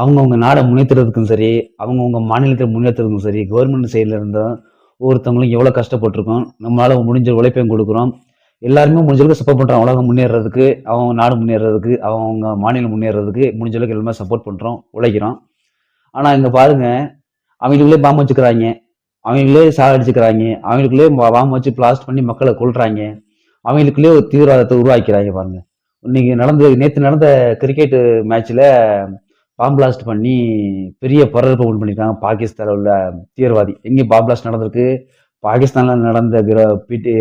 அவங்கவுங்க நாடை முன்னேற்றுறதுக்கும் சரி அவங்கவுங்க மாநிலத்தை முன்னேற்றுறதுக்கும் சரி கவர்மெண்ட் சைடில் இருந்தால் ஒவ்வொருத்தவங்களும் எவ்வளோ கஷ்டப்பட்டிருக்கோம் நம்மளால் முடிஞ்ச உழைப்பையும் கொடுக்குறோம். எல்லாருமே முடிஞ்ச அளவுக்கு சப்போர்ட் பண்ணுறோம் உலகம் முன்னேறதுக்கு அவங்க நாடு முன்னேறதுக்கு அவங்க மாநிலம் முன்னேறதுக்கு முடிஞ்ச அளவுக்கு எல்லாமே சப்போர்ட் பண்ணுறோம் உழைக்கிறோம். ஆனால் இங்கே பாருங்க அவங்களுக்குள்ளே பாம்பு வச்சுக்கிறாங்க. அவங்களே சாகடிச்சுக்கிறாங்க அவங்களுக்குள்ளே பாம்பு வச்சு பிளாஸ்ட் பண்ணி மக்களை கொள்றாங்க அவங்களுக்குள்ளே ஒரு தீவிரவாதத்தை உருவாக்கிறாங்க பாருங்கள் இன்னைக்கு நடந்த நேற்று நடந்த கிரிக்கெட் மேட்ச்சில் பாம்பிளாஸ்ட் பண்ணி பெரிய பரபரப்பை உண்டு பண்ணியிருக்காங்க பாகிஸ்தானில் உள்ள தீவிரவாதி. எங்கே பாம்பிளாஸ்ட் நடந்திருக்கு? பாகிஸ்தானில் நடந்த பிடி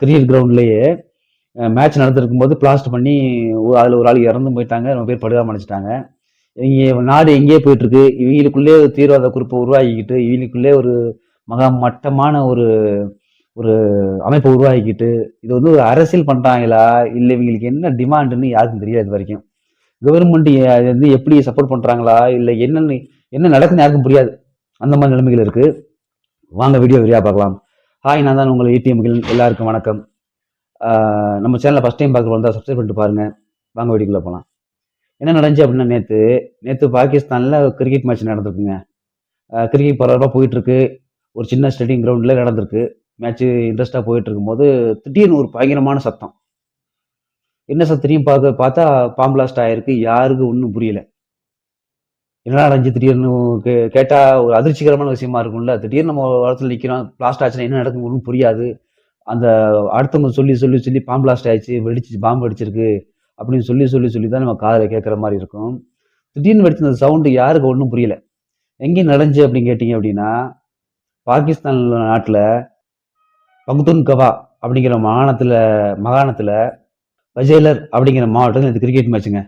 கிரிக்கெட் கிரவுண்ட்லேயே மேட்ச் நடந்திருக்கும் போது பிளாஸ்ட் பண்ணி அதில் ஒரு ஆள் இறந்து போயிட்டாங்க. ரொம்ப பேர் படுகாம அடிச்சிட்டாங்க. இங்கே நாடு எங்கேயே போயிட்டுருக்கு. இவங்களுக்குள்ளே ஒரு தீவிரவாத குறிப்பை உருவாக்கிக்கிட்டு இவங்களுக்குள்ளே ஒரு மகா மட்டமான ஒரு ஒரு அமைப்பை உருவாக்கிக்கிட்டு இது வந்து ஒரு அரசியல் பண்ணுறாங்களா இல்லை இவங்களுக்கு என்ன டிமாண்டுன்னு யாருக்கும் தெரியாது இது வரைக்கும். கவர்மெண்ட் வந்து எப்படி சப்போர்ட் பண்ணுறாங்களா இல்லை என்னென்னு என்ன நடக்குன்னு யாருக்கும் புரியாது. அந்த மாதிரி நிலைமைகள் இருக்குது வாங்க வீடியோ விரியா பார்க்கலாம். ஹாய் நான் தான் உங்கள் ஏடிஎம் எல்லாருக்கும் வணக்கம். நம்ம சேனலை ஃபஸ்ட் டைம் பார்க்குறவங்க தான் சப்ஸ்கிரைப் பண்ணிட்டு பாருங்கள் வாங்க வீடியோக்குள்ளே போகலாம் என்ன நடந்துச்சு அப்படின்னா நேற்று நேற்று பாகிஸ்தானில் கிரிக்கெட் மேட்ச் நடந்திருக்குங்க. கிரிக்கெட் பரவாயில்ல போயிட்டுருக்கு. ஒரு சின்ன ஸ்டேடியம் கிரவுண்டில் நடந்திருக்கு. மேட்ச்சு இன்ட்ரெஸ்ட்டாக போயிட்டு இருக்கும்போது திடீர்னு ஒரு பயங்கரமான சத்தம். என்ன சத்திரியும் பார்க்க பார்த்தா பாம்பிளாஸ்ட் ஆயிருக்கு யாருக்கு ஒன்றும் புரியல. என்னடா அடைஞ்சு திடீர்னு கே கேட்டால் ஒரு அதிர்ச்சிகரமான விஷயமா இருக்கும்ல. திடீர்னு நம்ம ஒரு இடத்துல நிற்கிறோம் பிளாஸ்ட் ஆச்சுன்னா என்ன நடக்கும் ஒன்றும் புரியாது. அந்த அடுத்தவங்க சொல்லி சொல்லி சொல்லி பாம்பிளாஸ்ட் ஆயிடுச்சு வெடிச்சு பாம்பு வெடிச்சிருக்கு அப்படின்னு சொல்லி சொல்லி சொல்லி தான் நம்ம காதில் கேட்குற மாதிரி இருக்கும். திடீர்னு வெடிச்ச அந்த சவுண்டு யாருக்கு ஒன்றும் புரியல. எங்கேயும் நடஞ்சு அப்படின்னு கேட்டிங்க அப்படின்னா பாகிஸ்தான் நாட்டில் பங்குதுன் கவா அப்படிங்கிற மாகாணத்தில் மாகாணத்தில் வஜேலர் அப்படிங்கிற மாவட்டத்தில் இந்த கிரிக்கெட் மேட்ச்சுங்க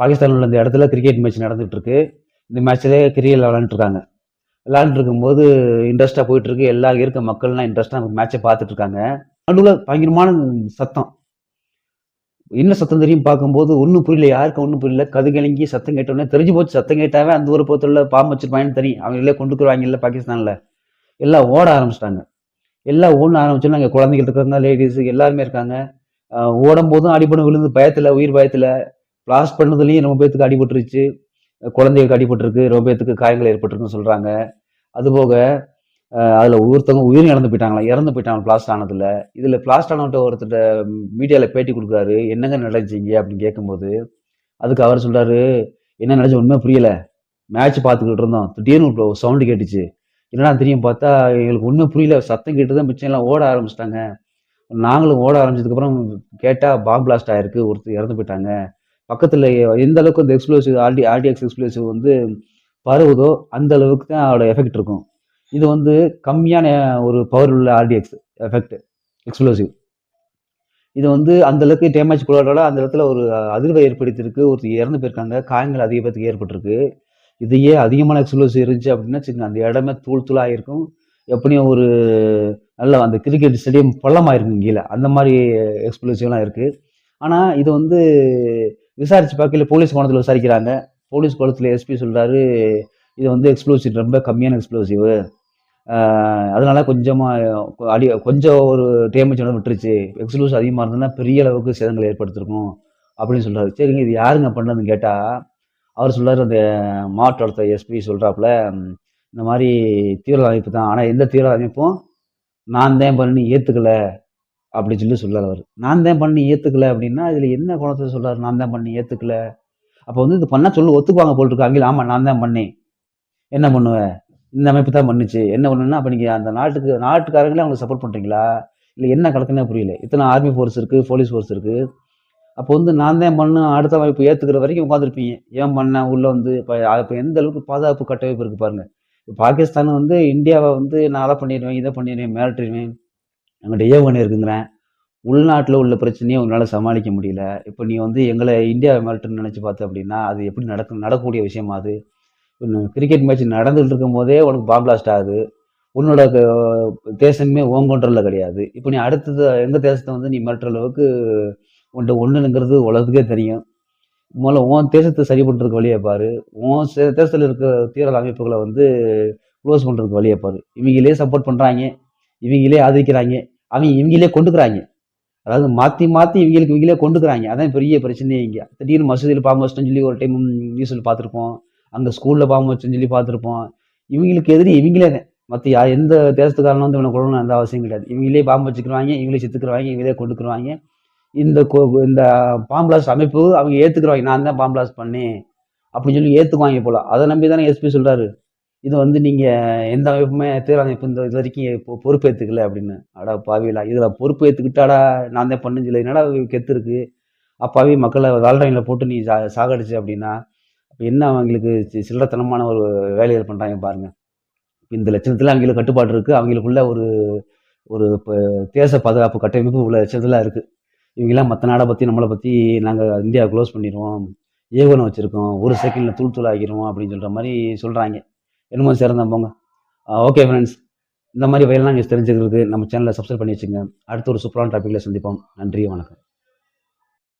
பாகிஸ்தானில் உள்ள இந்த இடத்துல கிரிக்கெட் மேட்ச் நடந்துகிட்டு இருக்கு இந்த மேட்ச்சிலே கிரிக்கெட் விளாண்டுருக்காங்க விளாண்டு இருக்கும்போது இன்ட்ரெஸ்டாக போயிட்டு இருக்கு எல்லா இருக்க மக்கள்லாம் இன்ட்ரெஸ்டாக மேட்சை பார்த்துட்டு இருக்காங்க நடுவில் பயங்கரமான சத்தம். என்ன சத்தம் தெரியும் பார்க்கும்போது ஒன்றும் புரியல. யாருக்கும் ஒன்றும் புரியல. கதுகலங்கி சத்தம் கேட்டோன்னே தெரிஞ்சு போச்சு. சத்தம் கேட்டாவே அந்த ஒரு பொறுத்துள்ள பாம்பு வச்சிருப்பாங்கன்னு தெரியும். அவங்களே கொண்டுக்குருவாங்க இல்லை பாகிஸ்தானில். எல்லாம் ஓட ஆரம்பிச்சிட்டாங்க. எல்லாம் ஓட ஆரம்பிச்சோன்னா அங்கே குழந்தைகள் இருக்காங்க லேடிஸ் எல்லாருமே இருக்காங்க. ஓடும் போதும் அடிபடும் விழுந்து பயத்தில் உயிர் பயத்தில் பிளாஸ்ட் பண்ணதுலேயும் ரொம்ப பேத்துக்கு அடிபட்டுருச்சு. குழந்தைகளுக்கு அடிபட்டிருக்கு ரொம்ப பேத்துக்கு காயங்கள் ஏற்பட்டிருக்குன்னு சொல்கிறாங்க அதுபோக அதில் ஒருத்தவங்க உயிர் இறந்து போயிட்டாங்களா? இறந்து போயிட்டாங்க பிளாஸ்ட் ஆனதில். இதில் பிளாஸ்ட் ஆனவட்ட ஒருத்தர் மீடியாவில் பேட்டி கொடுக்குறாரு. என்னங்க நடந்துச்சிங்க அப்படின்னு கேட்கும்போது அதுக்கு அவர் சொல்கிறாரு என்ன நடந்துச்சு ஒன்றுமே புரியலை. மேட்ச் பார்த்துக்கிட்டு இருந்தோம். திடீர்னு ஒரு சவுண்டு கேட்டுச்சு. என்னடா தெரியும் பார்த்தா எங்களுக்கு ஒன்றும் புரியல. சத்தம் கேட்டு தான் மிச்சம் எல்லாம் ஓட ஆரம்பிச்சிட்டாங்க. நாங்களும் ஓட ஆரம்பிச்சதுக்கப்புறம் கேட்டால் பாம் பிளாஸ்ட் ஆயிருக்கு ஒருத்தர் இறந்து போயிட்டாங்க. பக்கத்தில் எந்த அளவுக்கு அந்த எக்ஸ்ப்ளோசிவ் ஆர்டி ஆர்டிஎக்ஸ் எக்ஸ்ப்ளோசிவ் வந்து பரவுதோ அந்த அளவுக்கு தான் அதோட எஃபெக்ட் இருக்கும். இது வந்து கம்மியான ஒரு பவர் உள்ள ஆர்டிஎக்ஸ் எஃபெக்ட் எக்ஸ்ப்ளோசிவ் இது வந்து அந்த அளவுக்கு டேமேஜ் குள்ளாட அந்த இடத்துல ஒரு அதிர்வை ஏற்படுத்தியிருக்கு ஒருத்தர் இறந்து போயிருக்காங்க காயங்கள் அதிக பேத்துக்கு ஏற்பட்டிருக்கு. இதையே அதிகமான எக்ஸ்ப்ளோசிவ் இருந்துச்சு அப்படின்னா வச்சுக்கோங்க அந்த இடமே தூள் தூளாக இருக்கும் எப்படியும் ஒரு நல்ல அந்த கிரிக்கெட் ஸ்டேடியம் பள்ளமாயிருக்கும் கீழே. அந்த மாதிரி எக்ஸ்ப்ளோசிவ்லாம் இருக்குது ஆனால் இது வந்து விசாரிச்சு பார்க்கல போலீஸ் கோணத்தில் விசாரிக்கிறாங்க. போலீஸ் கோணத்தில் எஸ்பி சொல்கிறாரு இது வந்து எக்ஸ்ப்ளோசிவ் ரொம்ப கம்மியான எக்ஸ்ப்ளோசிவ் அதனால கொஞ்சமாக அடி கொஞ்சம் ஒரு டேமேஜ் ஒன்று விட்டுருச்சு. எக்ஸ்ப்ளோசிவ் அதிகமாக இருந்ததுன்னா பெரிய அளவுக்கு சேதங்கள் ஏற்படுத்திருக்கும் அப்படின்னு சொல்கிறாரு சரிங்க இது யாருங்க பண்ணதுன்னு கேட்டால் அவர் சொல்கிறார் அந்த மாவட்ட எஸ்பி சொல்கிறாப்புல இந்த மாதிரி தீவிரவாத அமைப்பு தான். ஆனால் எந்த தீவிரவாத அமைப்பும் நான் தான் பண்ணி ஏற்றுக்கல அப்படின்னு சொல்லி சொல்றாரு அவர். நான் தான் பண்ணி ஏற்றுக்கல அப்படின்னா இதில் என்ன குணத்தை சொல்கிறார் நான் தான் பண்ணி ஏற்றுக்கல அப்போ வந்து இது பண்ணால் சொல்லு ஒத்துக்குவாங்க போல் இருக்கு. ஆமாம் நான் தான் பண்ணேன் என்ன பண்ணுவேன் இந்த அமைப்பு தான் பண்ணுச்சு. என்ன பண்ணுன்னா அப்போ நீங்கள் அந்த நாட்டுக்கு நாட்டுக்காரங்களே அவங்களுக்கு சப்போர்ட் பண்ணுறீங்களா இல்லை என்ன கணக்குன்னே புரியல. இத்தனை ஆர்மி ஃபோர்ஸ் இருக்குது போலீஸ் ஃபோர்ஸ் இருக்குது அப்போ வந்து நான் தான் பண்ணு அடுத்த அமைப்பு ஏற்றுக்கிற வரைக்கும் உட்காந்துருப்பீங்க ஏன் பண்ண உள்ளே வந்து இப்போ இப்போ எந்த அளவுக்கு பாதுகாப்பு கட்டமைப்பு இருக்குது பாருங்கள் பாகிஸ்தான் வந்து இந்தியாவை வந்து நான் அதை பண்ணிடுவேன் இதை பண்ணிடுவேன் மிரட்டிடுவேன். எங்கள்கிட்ட ஏவுகணை இருக்குங்கிறேன். உள்நாட்டில் உள்ள பிரச்சனையை உன்னால் சமாளிக்க முடியல. இப்போ நீ வந்து எங்களை இந்தியாவை மிரட்டுன்னு நினச்சி பார்த்த அப்படின்னா அது எப்படி நடக்கும் நடக்கக்கூடிய விஷயமா அது? கிரிக்கெட் மேட்ச் நடந்துகிட்டு இருக்கும் போதே உனக்கு பாம்பிளாஸ்ட் ஆகுது. உன்னோட தேசமே ஓன் கண்ட்ரோலில் கிடையாது. இப்போ நீ அடுத்தது எங்கள் தேசத்தை வந்து நீ மிரட்டுற அளவுக்கு உன்ட்ட ஒன்றுங்கிறது உலகத்துக்கே தெரியும். முதல்ல உன் தேசத்தை சரி பண்ணுறதுக்கு வழியை பாரு. உன் தேசத்தில் இருக்க தீவிரவாத அமைப்புகளை வந்து க்ளோஸ் பண்ணுறதுக்கு வழியை பாரு. இவங்களே சப்போர்ட் பண்ணுறாங்க இவங்களே ஆதரிக்கிறாங்க. அவங்க இவங்களே கொண்டுக்கிறாங்க. அதாவது மாற்றி மாற்றி இவங்களுக்கு இவங்களே கொண்டுக்கிறாங்க. அதான் பெரிய பிரச்சனையே இங்கே. திடீர்னு மசூதியில் பாம்பு வச்சிட்டோம்னு சொல்லி ஒரு டைம் நியூஸில் பார்த்துருப்போம். அங்கே ஸ்கூலில் பாம்பு வச்சோன்னு சொல்லி பார்த்துருப்போம். இவங்களுக்கு எதிரி இவங்களே தான். மற்ற யா எந்த தேசத்துக்காரனும் வந்து இவனை கொள்ளணும் அந்த அவசியம் கிடையாது. இவங்களே பாம்பு வச்சுக்கிறாங்க இவங்களே செத்துக்குருவாங்க இவங்களே கொண்டுக்குருவாங்க. இந்த இந்த பாம்பிளாஸ் அமைப்பு அவங்க ஏற்றுக்குருவாங்க நான் தான் பாம்பிளாஸ் பண்ணேன் அப்படின்னு சொல்லி ஏற்றுக்குவாங்க போல. அதை நம்பி தானே எஸ்பி சொல்கிறாரு இது வந்து நீங்கள் எந்த அமைப்புமே தீவிர அமைப்பு இந்த இது வரைக்கும் பொ- பொறுப்பேற்றுக்கல அப்படின்னு. அடா பாவிலா இதில் பொறுப்பு ஏற்றுக்கிட்டாடா நான் தான் பண்ணுன்னு சொல்லி என்னடா கெத்து இருக்கு? அப்பாவி மக்களை வாழ்றையில் போட்டு நீ சா சாகடிச்சு அப்படின்னா அப்போ என்ன அவங்களுக்கு சி- சில்லறத்தனமான ஒரு வேலைகள் பண்ணுறாங்க பாருங்க. இந்த லட்சணத்தில் அவங்களுக்கு கட்டுப்பாடு இருக்குது அவங்களுக்குள்ள ஒரு ஒரு இப்போ தேச பாதுகாப்பு கட்டமைப்பு உள்ள லட்சத்தில் இருக்குது இவங்கெல்லாம் மற்ற நாடை பற்றி நம்மளை பற்றி நாங்கள் இந்தியா க்ளோஸ் பண்ணிடுவோம். ஏவுகணை வச்சுருக்கோம். ஒரு செகண்டில் தூள் தூள் ஆகிடுவோம் அப்படின்னு சொல்கிற மாதிரி சொல்கிறாங்க என்னமோ சேர்ந்தேன் போங்க ஓகே ஃப்ரெண்ட்ஸ் இந்த மாதிரி வயலாம் நீங்கள் தெரிஞ்சுக்கிறதுக்கு நம்ம சேனலை சப்ஸ்கிரைப் பண்ணி வச்சுங்க அடுத்த ஒரு சூப்பரான டாப்பிக்கில் சந்திப்போம். நன்றி வணக்கம்.